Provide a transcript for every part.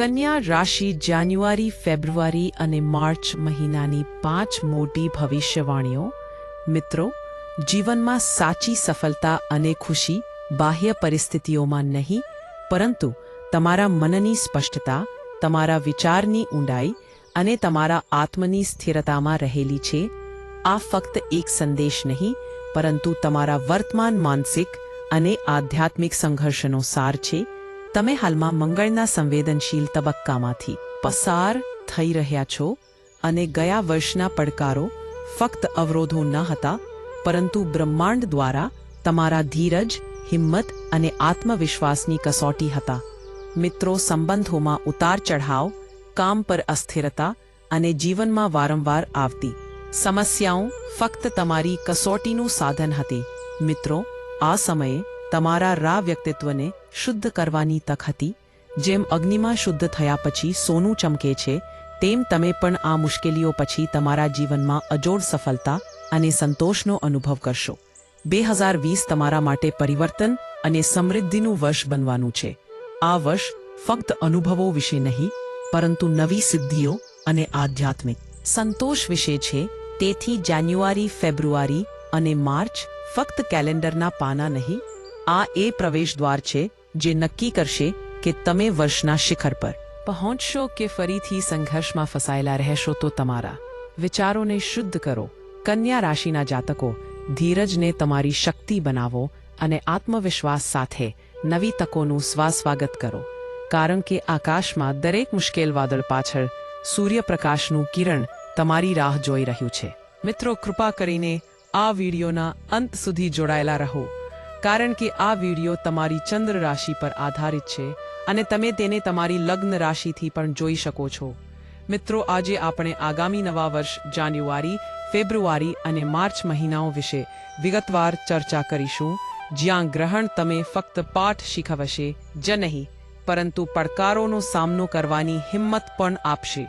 કન્યા રાશિ જાન્યુઆરી, ફેબ્રુઆરી અને માર્ચ મહિનાની પાંચ મોટી ભવિષ્યવાણીઓ. મિત્રો, જીવનમાં સાચી સફળતા અને ખુશી બાહ્ય પરિસ્થિતિઓમાં નહીં, પરંતુ તમારા મનની સ્પષ્ટતા, તમારા વિચારની ઊંડાઈ અને તમારા આત્મની સ્થિરતામાં રહેલી છે. આ ફક્ત એક સંદેશ નહીં, પરંતુ તમારા વર્તમાન માનસિક અને આધ્યાત્મિક સંઘર્ષનો સાર છે. તમે હાલમાં મંગળના સંવેદનશીલ તબક્કામાંથી પસાર થઈ રહ્યા છો અને ગયા વર્ષના પડકારો ફક્ત અવરોધો ન હતા, પરંતુ બ્રહ્માંડ દ્વારા તમારા ધીરજ, હિંમત અને આત્મવિશ્વાસની કસોટી હતા. મિત્રો, સંબંધોમાં ઉતાર ચઢાવ કામ પર અસ્થિરતા અને જીવનમાં વારંવાર આવતી સમસ્યાઓ ફક્ત તમારી કસોટીનું સાધન હતી. મિત્રો, આ સમયે તમારા રા વ્યક્તિત્વને શુદ્ધ કરવાની તક હતી. જેમ અગ્નિમાં શુદ્ધ થયા પછી સોનું ચમકે છે, તેમ તમે પણ આ મુશ્કેલીઓ પછી તમારા જીવનમાં અજોડ સફળતા અને સંતોષનો અનુભવ કરશો. બે હજાર વીસ તમારા માટે પરિવર્તન અને સમૃદ્ધિનું વર્ષ બનવાનું છે. આ વર્ષ ફક્ત અનુભવો વિશે નહીં, પરંતુ નવી સિદ્ધિઓ અને આધ્યાત્મિક સંતોષ વિશે છે. તેથી જાન્યુઆરી, ફેબ્રુઆરી અને માર્ચ ફક્ત કેલેન્ડરના પાના નહીં આ એ પ્રવેશદ્વાર છે જે નક્કી કરશે કે તમે વર્ષના શિખર પર પહોંચશો કે ફરીથી સંઘર્ષમાં ફસાયેલા રહેશો તો તમારા વિચારોને શુદ્ધ કરો. કન્યા રાશિના જાતકો, ધીરજને તમારી શક્તિ બનાવો અને આત્મવિશ્વાસ સાથે નવી તકોનું સ્વાસ્વાગત કરો. કારણ કે આકાશમાં દરેક મુશ્કેલ વાદળ પાછળ સૂર્યપ્રકાશનું કિરણ તમારી રાહ જોઈ રહ્યું છે. મિત્રો, કૃપા કરીને આ વિડીયોના અંત સુધી જોડાયેલા રહો. કારણ કે આ વીડિયો તમારી ચંદ્ર રાશિ પર આધારિત છે અને તમે તેને તમારી લગ્ન રાશિથી પણ જોઈ શકો છો. મિત્રો, આજે આપણે આગામી નવા વર્ષ જાન્યુઆરી, ફેબ્રુઆરી અને માર્ચ મહિનાઓ વિશે વિગતવાર ચર્ચા કરીશું. જ્યાં ગ્રહણ તમે ફક્ત પાઠ શીખવશે જ નહીં, પરંતુ પડકારોનો સામનો કરવાની હિંમત પણ આપશે.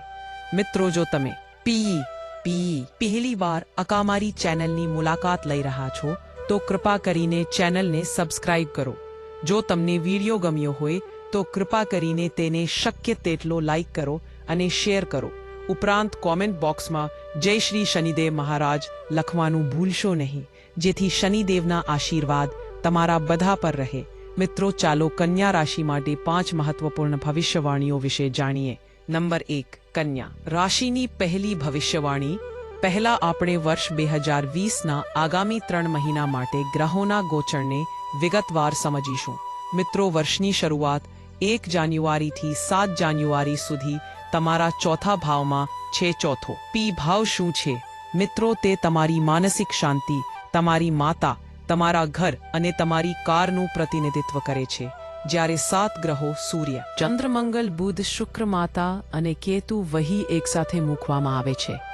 મિત્રો, જો તમે પી પી પહેલી વાર અકામારી ચેનલની મુલાકાત લઈ રહ્યા છો તો કૃપા કરીને ચેનલને સબસ્ક્રાઇબ કરો. જો તમને વીડિયો ગમ્યો હોય, તો કૃપા કરીને તેને શક્ય તેટલો લાઇક કરો અને શેર કરો. ઉપરાંત કોમેન્ટ બોક્સમાં, જય શ્રી શનિદેવ મહારાજ, લખવાનું ભૂલશો નહીં. જેથી શનિદેવના આશીર્વાદ તમારા બધા પર રહે. મિત્રો, ચાલો કન્યા રાશિ માટે પાંચ મહત્વપૂર્ણ ભવિષ્યવાણીઓ વિશે જાણીએ. નંબર એક, કન્યા. રાશિની પહેલી ભવિષ્યવાણી પહેલા આપણે વર્ષ બે હજાર વીસના આગામી ત્રણ મહિના માટે ગ્રહોના ગોચરને વિગતવાર સમજીશું. મિત્રો, વર્ષની શરૂઆત એક જાન્યુઆરીથી સાત જાન્યુઆરી સુધી તમારા ચોથા ભાવમાં છે ચોથો. પી ભાવ શું છે? મિત્રો, તે તમારી માનસિક શાંતિ, તમારી માતા, તમારા ઘર અને તમારી કારનું પ્રતિનિધિત્વ કરે છે. જ્યારે સાત ગ્રહો સૂર્ય ચંદ્રમંગલ બુધ, શુક્ર, માતા અને કેતુ વહી એકસાથે મૂકવામાં આવે છે.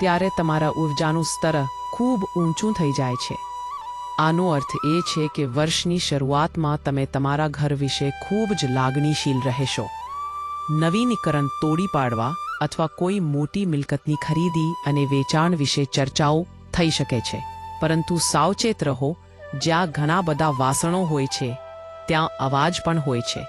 ત્યારે તમારા ઉર્જાનું સ્તર ખૂબ ઊંચું થઈ જાય છે. આનો અર્થ એ છે કે વર્ષની શરૂઆતમાં તમે તમારા ઘર વિશે ખૂબ જ લાગણીશીલ રહેશો. નવીનીકરણ તોડી પાડવા અથવા કોઈ મોટી મિલકતની ખરીદી અને વેચાણ વિશે ચર્ચાઓ થઈ શકે છે. પરંતુ સાવચેત રહો, જ્યાં ઘણા બધા વાસણો હોય છે, ત્યાં અવાજ પણ હોય છે.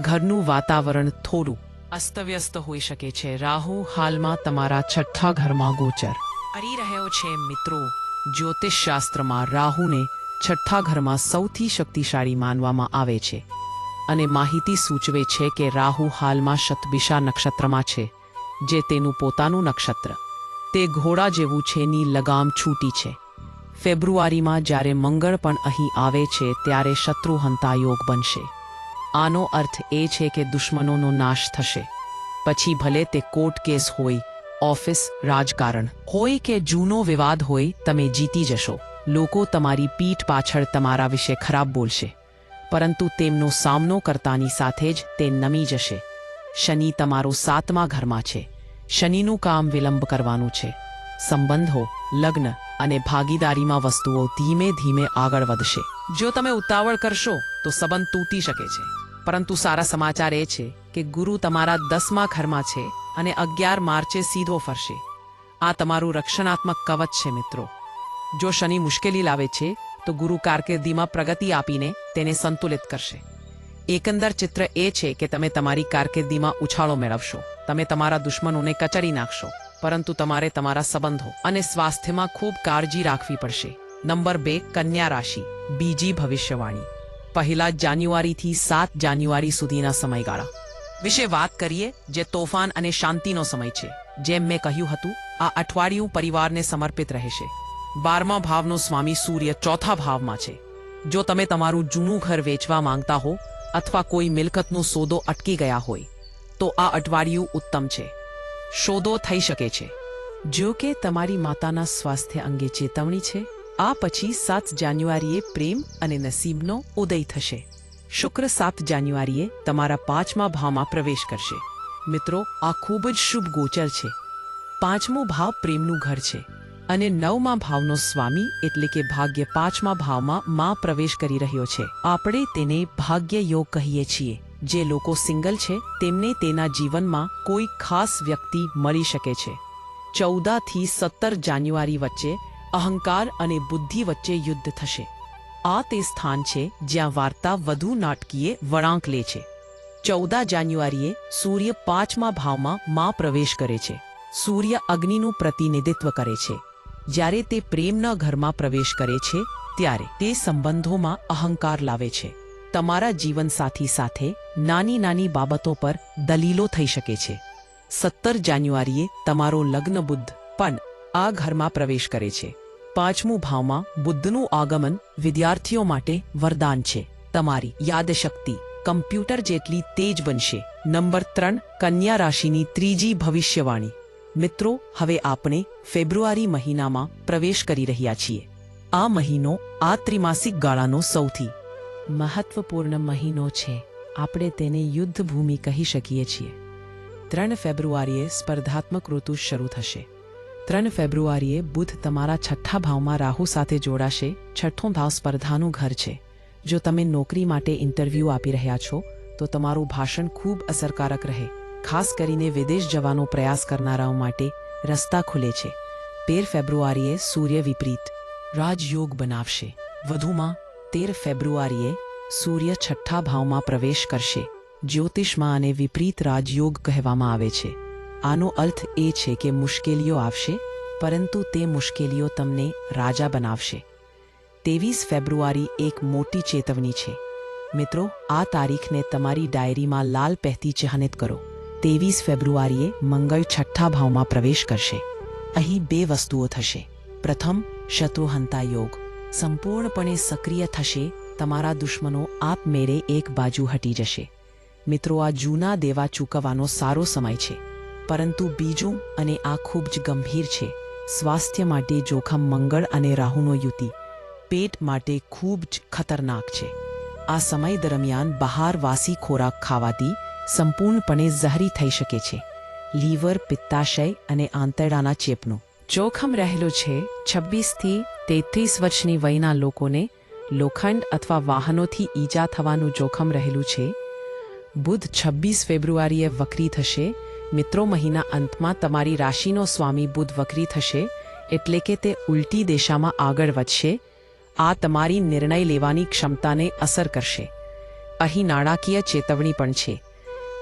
ઘરનું વાતાવરણ થોડું અસ્તવ્યસ્ત હોઈ શકે છે. રાહુ હાલમાં તમારા છઠ્ઠા ઘરમાં ગોચર. કરી રહ્યો છે મિત્રો જ્યોતિષશાસ્ત્રમાં રાહુને છઠ્ઠા ઘરમાં સૌથી શક્તિશાળી માનવામાં આવે છે અને માહિતી સૂચવે છે કે રાહુ હાલમાં શતબિશા નક્ષત્રમાં છે, જે તેનું પોતાનું નક્ષત્ર, તે ઘોડા જેવું છે ની લગામ છૂટી છે. ફેબ્રુઆરીમાં જ્યારે મંગળ પણ અહીં આવે છે, ત્યારે શત્રુહંતા યોગ બનશે. આનો અર્થ એ છે કે દુશ્મનોનો નાશ થશે. પછી ભલે તે કોર્ટ કેસ હોય, ઓફિસ, રાજકારણ હોય કે જૂનો વિવાદ હોય, તમે જીતી જશો. લોકો તમારી પીઠ પાછળ તમારા વિશે ખરાબ બોલશે. પરંતુ તેમનો સામનો કરતાની સાથે જ તે નમી જશે. શનિ તમારો સાતમા ઘરમાં છે. શનિનું કામ વિલંબ કરવાનું છે. સંબંધો, લગ્ન અને ભાગીદારીમાં વસ્તુઓ ધીમે ધીમે આગળ વધશે. જો તમે ઉતાવળ કરશો, તો સંબંધ તૂટી શકે છે. પરંતુ સારા સમાચાર એ છે કે ગુરુ તમારા દસમા ઘરમાં છે અને અગિયાર માર્ચે સીધો ફરશે. આ તમારું રક્ષણાત્મક કવચ છે, મિત્રો. જો શનિ મુશ્કેલી લાવે છે, તો ગુરુ કારકિર્દીમાં પ્રગતિ આપીને તેને સંતુલિત કરશે. એકંદર ચિત્ર એ છે કે તમે તમારી કારકિર્દીમાં ઉછાળો મેળવશો. તમે તમારા દુશ્મનોને કચરી નાખશો. પરંતુ તમારે તમારા સંબંધો અને સ્વાસ્થ્યમાં ખૂબ કાળજી રાખવી પડશે. નંબર બે, કન્યા રાશિ. બીજી ભવિષ્યવાણી. પહેલા જાન્યુઆરીથી સાત જાન્યુઆરી સુધીના સમયગાળા. વિશે વાત કરીએ, જે તોફાન અને શાંતિનો સમય છે. જેમ મેં કહ્યું હતું, આ અઠવાડિયું પરિવારને સમર્પિત રહેશે. બારમા ભાવનો સ્વામી સૂર્ય ચોથા ભાવમાં છે. જો તમે તમારું જૂનું ઘર વેચવા માંગતા હો, અથવા કોઈ મિલકતનો સોદો અટકી ગયા હોય, તો આ અઠવાડિયું ઉત્તમ છે. સોદો થઈ શકે છે. જો કે તમારી માતાના સ્વાસ્થ્ય અંગે ચેતવણી છે, આ પછી સાત જાન્યુઆરીએ પ્રેમ અને નસીબનો ઉદય થશે. શુક્ર સાત જાન્યુઆરીએ તમારા પાંચમા ભાવમાં પ્રવેશ કરશે. મિત્રો, આ ખૂબ જ શુભ ગોચર છે. પાંચમો ભાવ પ્રેમનું ઘર છે અને નવમા ભાવનો સ્વામી એટલે કે ભાગ્ય પાંચમા ભાવમાં માં પ્રવેશ કરી રહ્યો છે. આપણે તેને ભાગ્ય યોગ કહીએ છીએ. જે લોકો સિંગલ છે, તેમને તેના જીવનમાં કોઈ ખાસ વ્યક્તિ મળી શકે છે. ચૌદાથી સત્તર જાન્યુઆરી વચ્ચે અહંકાર અને બુદ્ધિ વચ્ચે યુદ્ધ થશે. આ તે સ્થાન છે જ્યાં વાર્તા વધુ નાટકીય વળાંક લે છે. ચૌદા જાન્યુઆરીએ સૂર્ય પાંચમા ભાવમાં માં પ્રવેશ કરે છે. સૂર્ય અગ્નિનું પ્રતિનિધિત્વ કરે છે. જ્યારે તે પ્રેમના ઘરમાં પ્રવેશ કરે છે, ત્યારે તે સંબંધોમાં અહંકાર લાવે છે. તમારા જીવનસાથી સાથે નાની નાની બાબતો પર દલીલો થઈ શકે છે. સત્તર જાન્યુઆરીએ તમારો લગ્ન બુદ્ધ, પણ આ ઘરમાં પ્રવેશ કરે છે. પાંચમું ભાવમાં બુદ્ધનું આગમન વિદ્યાર્થીઓ માટે વરદાન છે. તમારી યાદશક્તિ કમ્પ્યુટર જેટલી તેજ બનશે. નંબર ત્રણ, કન્યા રાશિની ત્રીજી ભવિષ્યવાણી. મિત્રો, હવે આપણે ફેબ્રુઆરી મહિનામાં પ્રવેશ કરી રહ્યા છીએ. આ મહિનો આ ત્રિમાસિક ગાળાનો સૌથી મહત્વપૂર્ણ મહિનો છે. આપણે તેને યુદ્ધ ભૂમિ કહી શકીએ છીએ. ત્રણ ફેબ્રુઆરીએ સ્પર્ધાત્મક ઋતુ શરૂ થશે. ત્રણ ફેબ્રુઆરીએ બુધ તમારા છઠ્ઠા ભાવમાં રાહુ સાથે જોડાશે. છઠ્ઠો ભાવ સ્પર્ધાનું ઘર છે. જો તમે નોકરી માટે ઇન્ટરવ્યૂ આપી રહ્યા છો, તો તમારું ભાષણ ખૂબ અસરકારક રહે. ખાસ કરીને વિદેશ જવાનો પ્રયાસ કરનારાઓ માટે રસ્તા ખુલે છે. તેર ફેબ્રુઆરીએ સૂર્ય વિપરીત રાજયોગ બનાવશે. વધુમાં, તેર ફેબ્રુઆરીએ સૂર્ય છઠ્ઠા ભાવમાં પ્રવેશ કરશે. જ્યોતિષમાં આને વિપરીત રાજયોગ કહેવામાં આવે છે. આનો અર્થ એ છે કે મુશ્કેલીઓ આવશે, પરંતુ તે મુશ્કેલીઓ તમને રાજા બનાવશે. ત્રેવીસ ફેબ્રુઆરી એક મોટી ચેતવણી છે. મિત્રો, આ તારીખને તમારી ડાયરીમાં લાલ પહેતી ચિહ્નિત કરો. ત્રેવીસ ફેબ્રુઆરીએ મંગળ છઠ્ઠા ભાવમાં પ્રવેશ કરશે. અહીં બે વસ્તુઓ થશે. પ્રથમ, શત્રુહંતા યોગ. સંપૂર્ણપણે સક્રિય થશે તમારા દુશ્મનો આપમેળે એક બાજુ હટી જશે. મિત્રો, આ જૂના દેવા ચૂકવવાનો સારો સમય છે. પરંતુ બીજું અને આ ખૂબ જ ગંભીર છે, સ્વાસ્થ્ય માટે જોખમ મંગળ અને રાહુનો યુતિ, પેટ માટે ખૂબ જ ખતરનાક છે. આ સમય દરમિયાન બહાર વાસી ખોરાક ખાવાથી સંપૂર્ણપણે ઝહરી થઈ શકે છે. લીવર, પિત્તાશય અને આંતરડાના ચેપનું. જોખમ રહેલું છે છવ્વીસથી તેત્રીસ વર્ષની વયના લોકોને લોખંડ અથવા વાહનોથી ઈજા થવાનું જોખમ રહેલું છે. બુધ છવ્વીસ ફેબ્રુઆરીએ વક્રી થશે. મિત્રો મહિના અંતમાં તમારી રાશિનો સ્વામી બુધ વક્રી થશે એટલે કે તે ઉલટી દિશામાં આગળ વધશે. આ તમારી નિર્ણય લેવાની ક્ષમતાને અસર કરશે. અહીં નાણાકીય ચેતવણી પણ છે.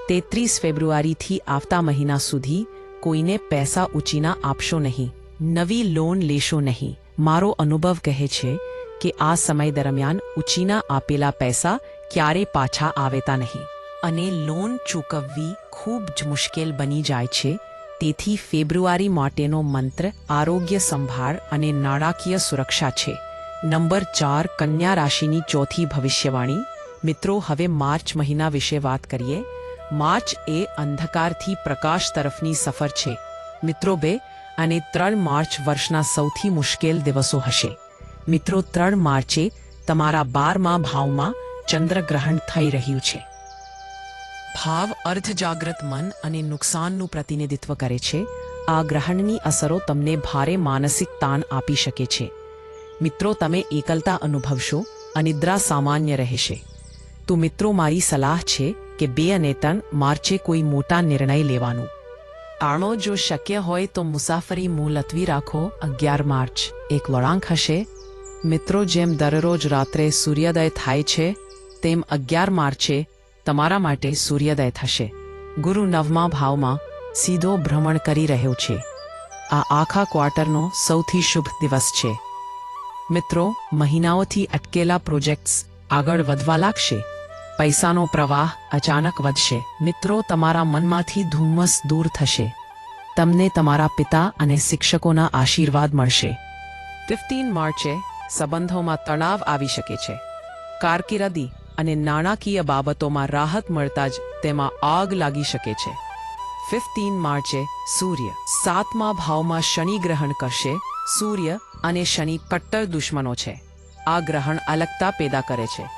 તેત્રીસ ફેબ્રુઆરીથી આવતા મહિના સુધી કોઈને પૈસા ઉચીના આપશો નહીં. નવી લોન લેશો નહીં. મારો અનુભવ કહે છે કે આ સમય દરમિયાન ઉચીના આપેલા પૈસા ક્યારે પાછા આવેતા નહીં. અને લોન ચૂકવવી ખૂબ જ મુશ્કેલ બની જાય છે. તેથી ફેબ્રુઆરી માટેનો મંત્ર આરોગ્ય સંભાળ અને નાણાકીય સુરક્ષા છે. નંબર ચાર, કન્યા રાશિની ચોથી ભવિષ્યવાણી. મિત્રો, હવે માર્ચ મહિના વિશે વાત કરીએ. માર્ચ એ અંધકારથી પ્રકાશ તરફની સફર છે. મિત્રો બે, અને ત્રણ માર્ચ વર્ષના સૌથી મુશ્કેલ દિવસો હશે. મિત્રો, ત્રણ માર્ચે તમારા બારમા ભાવમાં ચંદ્રગ્રહણ થઈ રહ્યું છે. ભાવ અર્ધજાગ્રત મન અને નુકસાનનું પ્રતિનિધિત્વ કરે છે. આ ગ્રહણની અસરો તમને ભારે માનસિક તાણ આપી શકે છે. મિત્રો, તમે એકલતા અનુભવશો અનિદ્રા સામાન્ય રહેશે. તો મિત્રો, મારી સલાહ છે કે બે અને ત્રણ માર્ચે કોઈ મોટા નિર્ણય લેવાનું. આણો જો શક્ય હોય તો મુસાફરી મુલતવી રાખો અગિયાર માર્ચ. એક વળાંક હશે મિત્રો, જેમ દરરોજ રાત્રે સૂર્યોદય થાય છે, તેમ અગિયાર માર્ચે તમારા માટે સૂર્યોદય થશે. ગુરુ નવમા ભાવમાં સીધો ભ્રમણ કરી રહ્યો છે. આ આખા ક્વાર્ટરનો સૌથી શુભ દિવસ છે. મિત્રો, મહિનાઓથી અટકેલા પ્રોજેક્ટ્સ આગળ વધવા લાગશે. પૈસાનો પ્રવાહ અચાનક વધશે. મિત્રો, તમારા મનમાંથી ધુમ્મસ દૂર થશે. તમને તમારા પિતા અને શિક્ષકોના આશીર્વાદ મળશે. ફિફ્ટીન માર્ચે સંબંધોમાં તણાવ આવી શકે છે. કારકિર્દી અને નાણાકીય બાબતોમાં રાહત મળતા જ તેમાં આગ લાગી શકે છે. ફિફ્ટીન માર્ચે સૂર્ય સાતમા ભાવમાં શનિ ગ્રહણ કરશે. સૂર્ય અને શનિ કટ્ટર દુશ્મનો છે. આ ગ્રહણ અલગતા પેદા કરે છે.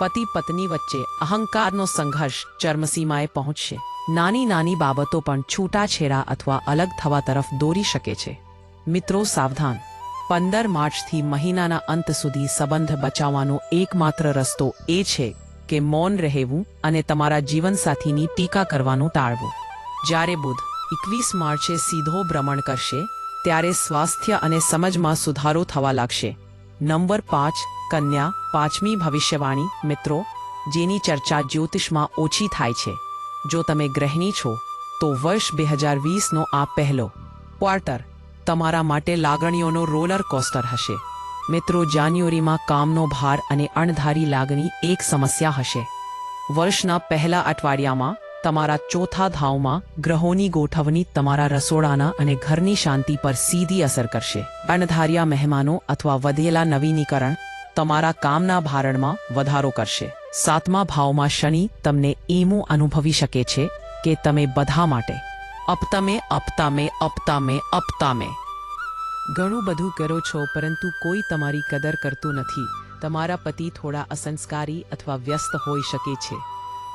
પતિ પત્ની વચ્ચે અહંકારનો સંઘર્ષ ચર્મસીમાએ પહોંચશે. નાની નાની બાબતો પણ છૂટાછેડા અથવા અલગ થવા તરફ દોરી શકે છે. મિત્રો સાવધાન પંદર માર્ચથી મહિનાના અંત સુધી સંબંધ બચાવવાનો એકમાત્ર રસ્તો એ છે કે મૌન રહેવું અને તમારા જીવનસાથીની ટીકા કરવાનું ટાળવું. જ્યારે બુધ એકવીસ માર્ચે સીધો ભ્રમણ કરશે, ત્યારે સ્વાસ્થ્ય અને સમજમાં સુધારો થવા લાગશે. નંબર પાંચ, કન્યા, પાંચમી ભવિષ્યવાણી, મિત્રો, જેની ચર્ચા જ્યોતિષમાં ઓછી થાય છે. જો તમે ગ્રહિણી છો, તો વર્ષ બે હજાર વીસનો આ પહેલો ક્વાર્ટર તમારા માટે લાગણીઓનો રોલર કોસ્ટર હશે. મિત્રો, જાન્યુઆરીમાં કામનો ભાર અને અણધારી લાગણી એક સમસ્યા હશે. વર્ષના પહેલા અઠવાડિયામાં તમારા ચોથા ધાવમાં ગ્રહોની ગોઠવણી તમારા રસોડાના અને ઘરની શાંતિ પર સીધી અસર કરશે. અણધાર્યા મહેમાનો અથવા વધેલા નવીનીકરણ તમારા કામના ભારણમાં વધારો કરશે. સાતમા ભાવમાં શનિ તમને એમું અનુભવી શકે છે કે તમે બધા માટે અપતમે, અપતામે અપતામે અપતામે. ઘણું બધું કરો છો, પરંતુ કોઈ તમારી કદર કરતું નથી. તમારા પતિ થોડા અસંસ્કારી અથવા વ્યસ્ત હોઈ શકે છે.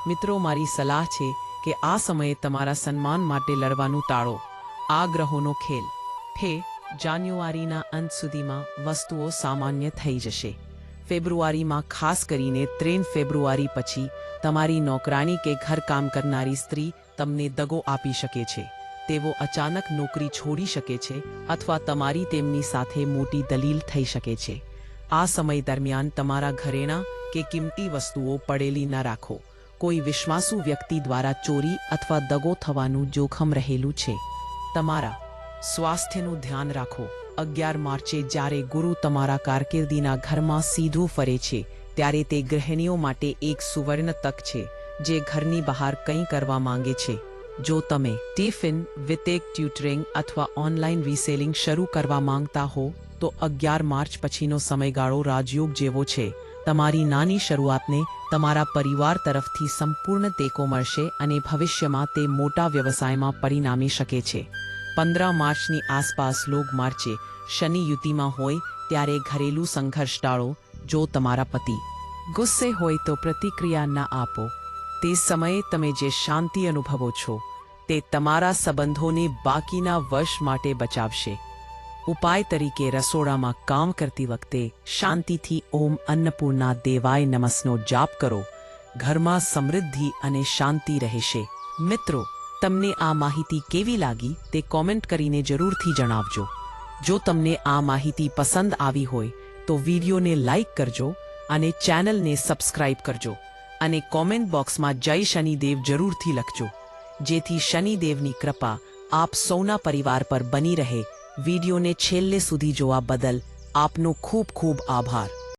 મિત્રો, મારી સલાહ છે કે આ સમયે તમારા સન્માન માટે લડવાનું ટાળો. આ ગ્રહોનો ખેલ. ફે જાન્યુઆરીના અંત સુધીમાં વસ્તુઓ સામાન્ય થઈ જશે. ફેબ્રુઆરીમાં ખાસ કરીને ત્રેન ફેબ્રુઆરી પછી તમારી નોકરાણી કે ઘર કામ કરનારી સ્ત્રી તમને દગો આપી શકે છે. તેઓ અચાનક નોકરી છોડી શકે છે અથવા તમારી તેમની સાથે મોટી દલીલ થઈ શકે છે. આ સમય દરમિયાન તમારા ઘરેણાં કે કિંમતી વસ્તુઓ પડેલી ન રાખો. કોઈ વિશ્વાસુ વ્યક્તિ દ્વારા ચોરી અથવા દગો થવાનું જોખમ રહેલું છે. તમારા સ્વાસ્થ્યનું ધ્યાન રાખો. અગિયાર માર્ચે જ્યારે ગુરુ તમારા કારકિર્દીના ઘરમાં સીધું ફરે છે, ત્યારે તે ગૃહિણીઓ માટે એક સુવર્ણ તક છે. જે ઘરની બહાર કંઈ કરવા માંગે છે. જો તમે ટિફિન, વિતેક, ટ્યુટરિંગ અથવા ઓનલાઈન રીસેલિંગ શરૂ કરવા માંગતા હો, તો અગિયાર માર્ચ પછીનો સમયગાળો રાજયોગ જેવો છે. તમારી નાની શરૂઆતને તમારા પરિવાર તરફથી સંપૂર્ણ ટેકો મળશે અને ભવિષ્યમાં તે મોટા વ્યવસાયમાં પરિણામી શકે છે. પંદર માર્ચની આસપાસ લોગ માર્ચે શનિ યુતિમાં હોય ત્યારે ઘરેલું સંઘર્ષ ટાળો, જો તમારા પતિ ગુસ્સે હોય તો પ્રતિક્રિયા ન આપો. તે સમયે તમે જે શાંતિ અનુભવો છો, તે તમારા સંબંધોને બાકીના વર્ષ માટે બચાવશે. ઉપાય તરીકે રસોડામાં કામ કરતી વખતે શાંતિથી ઓમ અન્નપૂર્ણા દેવાય નમસનો જાપ કરો. ઘરમાં સમૃદ્ધિ અને શાંતિ રહેશે. મિત્રો, તમને આ માહિતી કેવી લાગી તે કોમેન્ટ કરીને જરૂરથી જણાવજો. જો તમને આ માહિતી પસંદ આવી હોય તો વિડીયોને લાઈક કરજો અને ચેનલને સબસ્ક્રાઇબ કરજો. અને કોમેન્ટ બોક્સમાં જય શનિદેવ જરૂરથી લખજો. જેથી શનિદેવની કૃપા આપ સૌના પરિવાર પર બની રહે. વિડીયોને છેલ્લે સુધી જોવા બદલ આપનો ખૂબ ખૂબ આભાર.